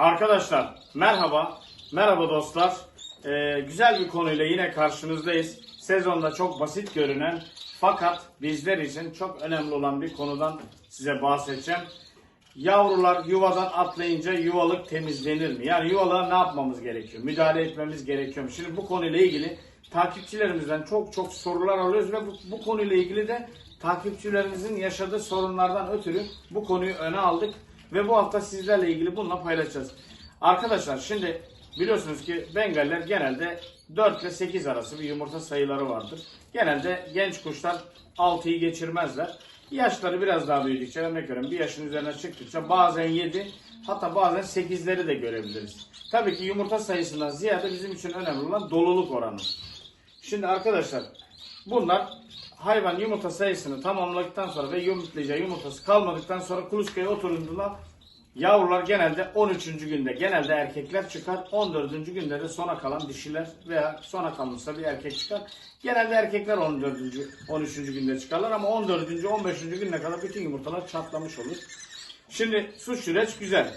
Arkadaşlar merhaba, merhaba dostlar. Ee, güzel bir konuyla yine karşınızdayız. Sezonda çok basit görünen fakat bizler için çok önemli olan bir konudan size bahsedeceğim. Yavrular yuvadan atlayınca yuvalık temizlenir mi? Yani yuvalara ne yapmamız gerekiyor? Müdahale etmemiz gerekiyor mu? Şimdi bu konuyla ilgili takipçilerimizden çok çok sorular alıyoruz ve bu, bu konuyla ilgili de takipçilerimizin yaşadığı sorunlardan ötürü bu konuyu öne aldık ve bu hafta sizlerle ilgili bununla paylaşacağız. Arkadaşlar şimdi biliyorsunuz ki Bengaller genelde 4 ile 8 arası bir yumurta sayıları vardır. Genelde genç kuşlar 6'yı geçirmezler. Yaşları biraz daha büyüdükçe örnek veriyorum bir yaşın üzerine çıktıkça bazen 7 hatta bazen 8'leri de görebiliriz. Tabii ki yumurta sayısından ziyade bizim için önemli olan doluluk oranı. Şimdi arkadaşlar bunlar hayvan yumurta sayısını tamamladıktan sonra ve yumurtlayacağı yumurtası kalmadıktan sonra kuluçkaya oturduğunda yavrular genelde 13. günde genelde erkekler çıkar. 14. günde de sona kalan dişiler veya sona kalmışsa bir erkek çıkar. Genelde erkekler 14. 13. günde çıkarlar ama 14. 15. gününe kadar bütün yumurtalar çatlamış olur. Şimdi su süreç güzel.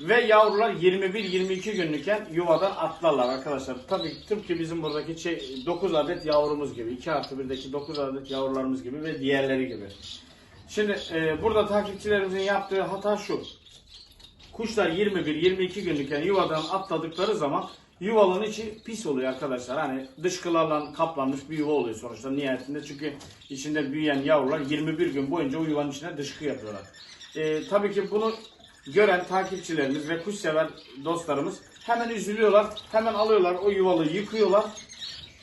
Ve yavrular 21-22 günlükken yuvadan atlarlar arkadaşlar. Tabii tıpkı bizim buradaki şey, 9 adet yavrumuz gibi. 2 artı 1'deki 9 adet yavrularımız gibi ve diğerleri gibi. Şimdi e, burada takipçilerimizin yaptığı hata şu. Kuşlar 21-22 günlükken yuvadan atladıkları zaman yuvanın içi pis oluyor arkadaşlar. Hani dışkılarla kaplanmış bir yuva oluyor sonuçta nihayetinde. Çünkü içinde büyüyen yavrular 21 gün boyunca o yuvanın içine dışkı yapıyorlar. Ee, tabii ki bunu gören takipçilerimiz ve kuşsever dostlarımız hemen üzülüyorlar. Hemen alıyorlar o yuvalı yıkıyorlar.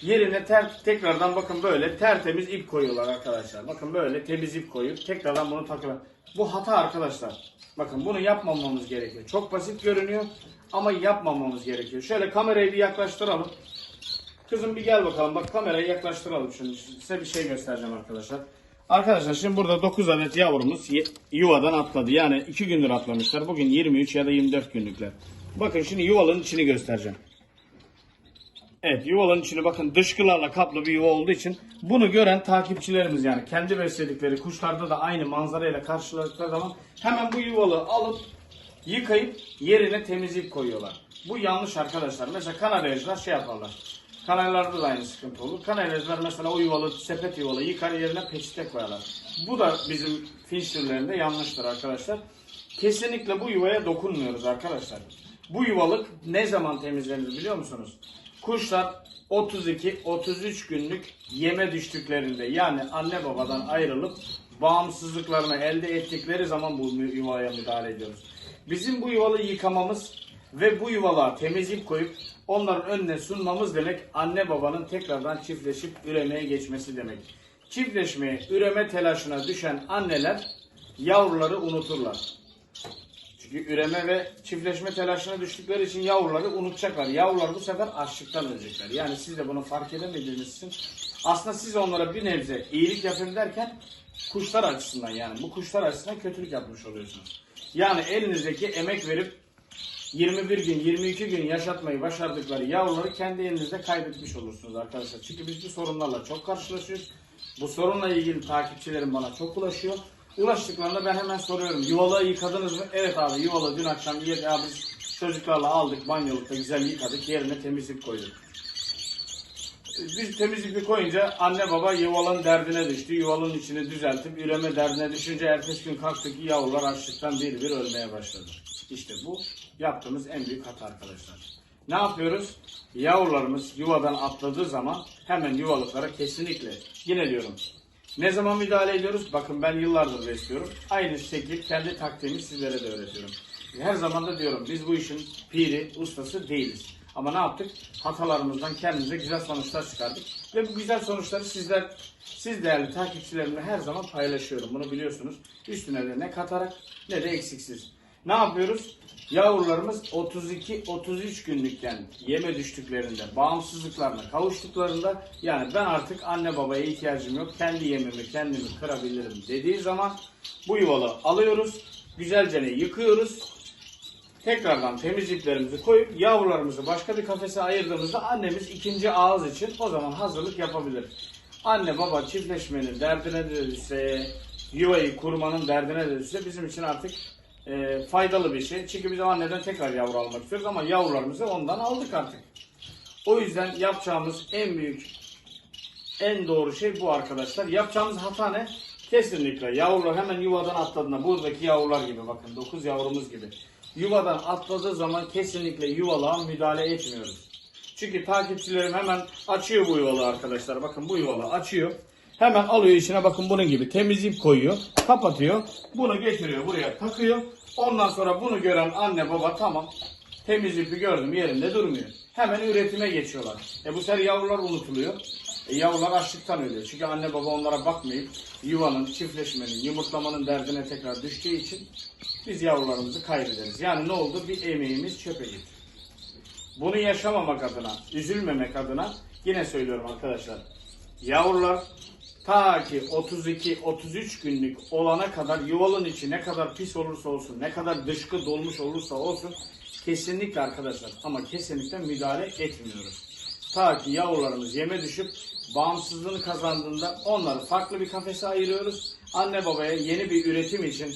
Yerine ter, tekrardan bakın böyle tertemiz ip koyuyorlar arkadaşlar. Bakın böyle temiz ip koyup tekrardan bunu takıyorlar. Bu hata arkadaşlar. Bakın bunu yapmamamız gerekiyor. Çok basit görünüyor ama yapmamamız gerekiyor. Şöyle kamerayı bir yaklaştıralım. Kızım bir gel bakalım. Bak kamerayı yaklaştıralım şimdi. Size bir şey göstereceğim arkadaşlar. Arkadaşlar şimdi burada 9 adet yavrumuz yuvadan atladı. Yani 2 gündür atlamışlar. Bugün 23 ya da 24 günlükler. Bakın şimdi yuvalının içini göstereceğim. Evet yuvaların içine bakın dışkılarla kaplı bir yuva olduğu için bunu gören takipçilerimiz yani kendi besledikleri kuşlarda da aynı manzarayla karşıladıkları zaman hemen bu yuvalı alıp yıkayıp yerine temizleyip koyuyorlar. Bu yanlış arkadaşlar. Mesela kanaryacılar şey yaparlar. Kanaryalarda da aynı sıkıntı olur. Kanaryacılar mesela o yuvalı sepet yuvalı yıkar yerine peçete koyarlar. Bu da bizim finç türlerinde yanlıştır arkadaşlar. Kesinlikle bu yuvaya dokunmuyoruz arkadaşlar. Bu yuvalık ne zaman temizlenir biliyor musunuz? Kuşlar 32-33 günlük yeme düştüklerinde yani anne babadan ayrılıp bağımsızlıklarını elde ettikleri zaman bu yuvaya müdahale ediyoruz. Bizim bu yuvalı yıkamamız ve bu yuvalığa temizlik koyup onların önüne sunmamız demek anne babanın tekrardan çiftleşip üremeye geçmesi demek. Çiftleşmeye, üreme telaşına düşen anneler yavruları unuturlar. Çünkü üreme ve çiftleşme telaşına düştükleri için yavruları unutacaklar. Yavrular bu sefer açlıktan ölecekler. Yani siz de bunu fark edemediğiniz için aslında siz onlara bir nebze iyilik yapın derken kuşlar açısından yani bu kuşlar açısından kötülük yapmış oluyorsunuz. Yani elinizdeki emek verip 21 gün 22 gün yaşatmayı başardıkları yavruları kendi elinizde kaybetmiş olursunuz arkadaşlar. Çünkü biz bu sorunlarla çok karşılaşıyoruz. Bu sorunla ilgili takipçilerim bana çok ulaşıyor. Ulaştıklarında ben hemen soruyorum. Yuvalığı yıkadınız mı? Evet abi yuvalığı dün akşam yedik abi çocuklarla aldık banyolukta güzel yıkadık yerine temizlik koyduk. Biz temizlikli koyunca anne baba yuvalın derdine düştü. Yuvalın içini düzeltip üreme derdine düşünce ertesi gün kalktı ki yavrular açlıktan bir bir ölmeye başladı. İşte bu yaptığımız en büyük hata arkadaşlar. Ne yapıyoruz? Yavrularımız yuvadan atladığı zaman hemen yuvalıklara kesinlikle yine diyorum ne zaman müdahale ediyoruz? Bakın ben yıllardır besliyorum. Aynı şekilde kendi taktiğimi sizlere de öğretiyorum. Her zaman da diyorum biz bu işin piri, ustası değiliz. Ama ne yaptık? Hatalarımızdan kendimize güzel sonuçlar çıkardık. Ve bu güzel sonuçları sizler, siz değerli takipçilerimle her zaman paylaşıyorum. Bunu biliyorsunuz. Üstüne de ne katarak ne de eksiksiz. Ne yapıyoruz? Yavrularımız 32-33 günlükken yeme düştüklerinde, bağımsızlıklarına kavuştuklarında yani ben artık anne babaya ihtiyacım yok, kendi yemimi kendimi kırabilirim dediği zaman bu yuvalı alıyoruz, güzelce yıkıyoruz, tekrardan temizliklerimizi koyup yavrularımızı başka bir kafese ayırdığımızda annemiz ikinci ağız için o zaman hazırlık yapabilir. Anne baba çiftleşmenin derdine de düşse, yuvayı kurmanın derdine de düşse bizim için artık e, faydalı bir şey. Çünkü biz anneden tekrar yavru almak istiyoruz ama yavrularımızı ondan aldık artık. O yüzden yapacağımız en büyük, en doğru şey bu arkadaşlar. Yapacağımız hata ne? Kesinlikle yavrular hemen yuvadan atladığında buradaki yavrular gibi bakın 9 yavrumuz gibi. Yuvadan atladığı zaman kesinlikle yuvalığa müdahale etmiyoruz. Çünkü takipçilerim hemen açıyor bu yuvalı arkadaşlar. Bakın bu yuvalı açıyor. Hemen alıyor içine bakın bunun gibi temizleyip koyuyor. Kapatıyor. Bunu getiriyor buraya takıyor. Ondan sonra bunu gören anne baba tamam temiz ipi gördüm yerinde durmuyor. Hemen üretime geçiyorlar. E bu sefer yavrular unutuluyor. E yavrular açlıktan ölüyor. Çünkü anne baba onlara bakmayıp yuvanın, çiftleşmenin, yumurtlamanın derdine tekrar düştüğü için biz yavrularımızı kaybederiz. Yani ne oldu? Bir emeğimiz çöpe gitti. Bunu yaşamamak adına, üzülmemek adına yine söylüyorum arkadaşlar. Yavrular ta ki 32-33 günlük olana kadar yuvalın içi ne kadar pis olursa olsun, ne kadar dışkı dolmuş olursa olsun kesinlikle arkadaşlar ama kesinlikle müdahale etmiyoruz. Ta ki yavrularımız yeme düşüp bağımsızlığını kazandığında onları farklı bir kafese ayırıyoruz. Anne babaya yeni bir üretim için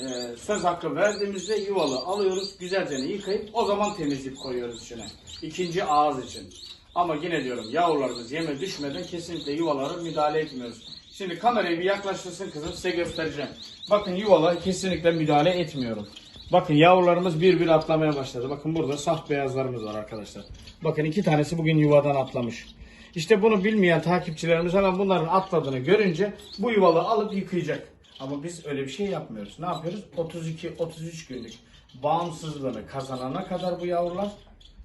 e, söz hakkı verdiğimizde yuvalı alıyoruz. Güzelce yıkayıp o zaman temizleyip koyuyoruz içine. İkinci ağız için. Ama yine diyorum yavrularımız yeme düşmeden kesinlikle yuvalara müdahale etmiyoruz. Şimdi kamerayı bir yaklaştırsın kızım size göstereceğim. Bakın yuvalara kesinlikle müdahale etmiyorum. Bakın yavrularımız bir bir atlamaya başladı. Bakın burada saf beyazlarımız var arkadaşlar. Bakın iki tanesi bugün yuvadan atlamış. İşte bunu bilmeyen takipçilerimiz hemen bunların atladığını görünce bu yuvalı alıp yıkayacak. Ama biz öyle bir şey yapmıyoruz. Ne yapıyoruz? 32-33 günlük bağımsızlığını kazanana kadar bu yavrular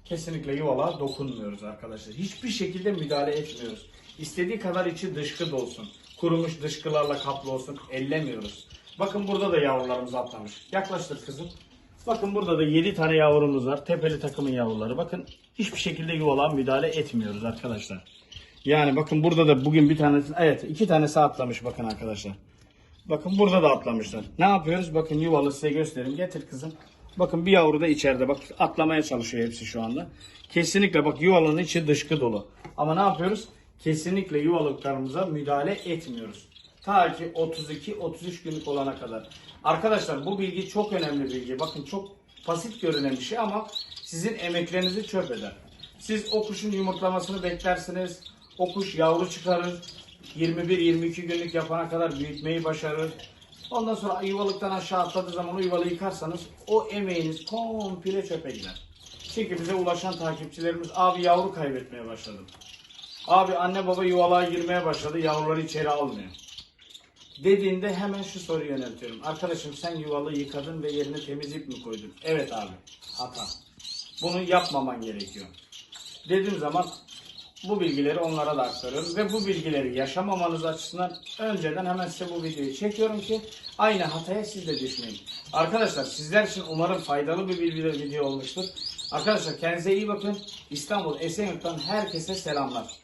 kesinlikle yuvalığa dokunmuyoruz arkadaşlar. Hiçbir şekilde müdahale etmiyoruz. İstediği kadar içi dışkı dolsun. Kurumuş dışkılarla kaplı olsun. Ellemiyoruz. Bakın burada da yavrularımız atlamış. Yaklaştır kızım. Bakın burada da 7 tane yavrumuz var. Tepeli takımın yavruları. Bakın hiçbir şekilde yuvalığa müdahale etmiyoruz arkadaşlar. Yani bakın burada da bugün bir tanesi, evet iki tanesi atlamış bakın arkadaşlar. Bakın burada da atlamışlar. Ne yapıyoruz? Bakın yuvalı size göstereyim. Getir kızım. Bakın bir yavru da içeride. Bak atlamaya çalışıyor hepsi şu anda. Kesinlikle bak yuvalının içi dışkı dolu. Ama ne yapıyoruz? Kesinlikle yuvalıklarımıza müdahale etmiyoruz. Ta ki 32-33 günlük olana kadar. Arkadaşlar bu bilgi çok önemli bilgi. Bakın çok basit görünen bir şey ama sizin emeklerinizi çöp eder. Siz o kuşun yumurtlamasını beklersiniz. O kuş yavru çıkarır. 21-22 günlük yapana kadar büyütmeyi başarır. Ondan sonra yuvalıktan aşağı atladığı zaman o yuvalı yıkarsanız o emeğiniz komple çöpe gider. Çünkü bize ulaşan takipçilerimiz abi yavru kaybetmeye başladım. Abi anne baba yuvalığa girmeye başladı yavruları içeri almıyor. Dediğinde hemen şu soruyu yöneltiyorum. Arkadaşım sen yuvalı yıkadın ve yerine temiz mi koydun? Evet abi hata. Bunu yapmaman gerekiyor. Dediğim zaman bu bilgileri onlara da aktarıyorum ve bu bilgileri yaşamamanız açısından önceden hemen size bu videoyu çekiyorum ki aynı hataya siz de düşmeyin. Arkadaşlar sizler için umarım faydalı bir bilgi video olmuştur. Arkadaşlar kendinize iyi bakın. İstanbul Esenyurt'tan herkese selamlar.